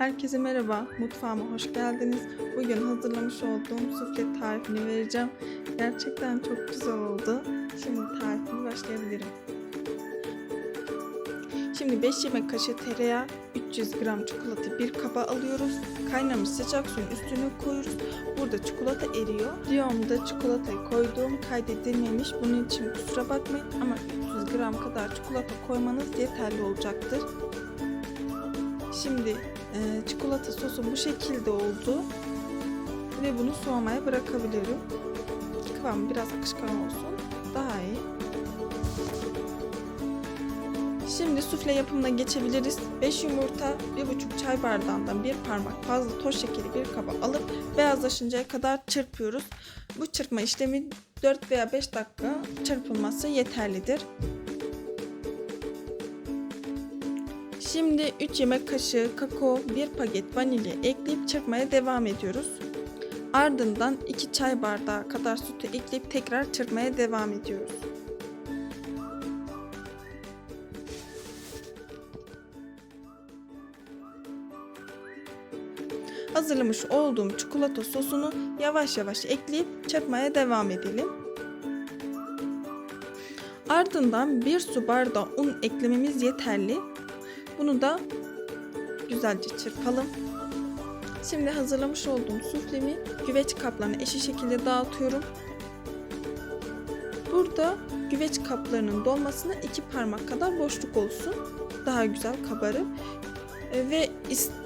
Herkese merhaba, mutfağıma hoş geldiniz. Bugün hazırlamış olduğum sufle tarifini vereceğim. Gerçekten çok güzel oldu. Şimdi tarifine başlayabilirim. Şimdi 5 yemek kaşığı tereyağı, 300 gram çikolata bir kaba alıyoruz. Kaynamış sıcak suyun üstüne koyuyoruz. Burada çikolata eriyor. Videomda çikolatayı koyduğum kaydedilmemiş. Bunun için kusura bakmayın ama 300 gram kadar çikolata koymanız yeterli olacaktır. Şimdi e, çikolata sosu bu şekilde oldu ve bunu soğumaya bırakabilirim. Kıvamı biraz akışkan olsun. Daha iyi. Şimdi sufle yapımına geçebiliriz. 5 yumurta, 1,5 çay bardağından bir parmak fazla toz şekeri bir kaba alıp beyazlaşıncaya kadar çırpıyoruz. Bu çırpma işlemi 4 veya 5 dakika çırpılması yeterlidir. Şimdi 3 yemek kaşığı kakao, 1 paket vanilya ekleyip çırpmaya devam ediyoruz. Ardından 2 çay bardağı kadar sütü ekleyip tekrar çırpmaya devam ediyoruz. Hazırlamış olduğum çikolata sosunu yavaş yavaş ekleyip çırpmaya devam edelim. Ardından 1 su bardağı un eklememiz yeterli. Bunu da güzelce çırpalım. Şimdi hazırlamış olduğum suflemi güveç kaplarına eşit şekilde dağıtıyorum. Burada güveç kaplarının dolmasına iki parmak kadar boşluk olsun. Daha güzel kabarır. E, Ve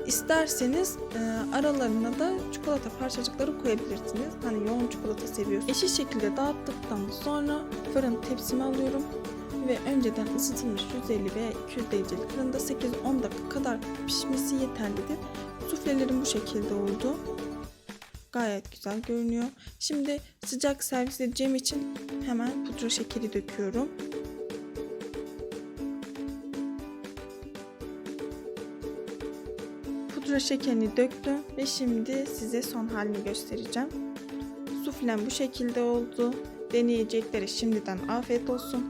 isterseniz e, aralarına da çikolata parçacıkları koyabilirsiniz. Hani yoğun çikolata seviyorsunuz. Eşit şekilde dağıttıktan sonra fırın tepsime alıyorum ve önceden ısıtılmış 150 veya 200 derecelik fırında 8-10 dakika kadar pişmesi yeterlidir. Suflelerim bu şekilde oldu. Gayet güzel görünüyor. Şimdi sıcak servis edeceğim için hemen pudra şekeri döküyorum. Pudra şekerini döktüm ve şimdi size son halini göstereceğim. Suflem bu şekilde oldu. Deneyeceklere şimdiden afiyet olsun.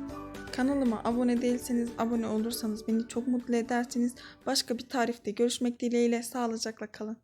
Kanalıma abone değilseniz abone olursanız beni çok mutlu edersiniz. Başka bir tarifte görüşmek dileğiyle sağlıcakla kalın.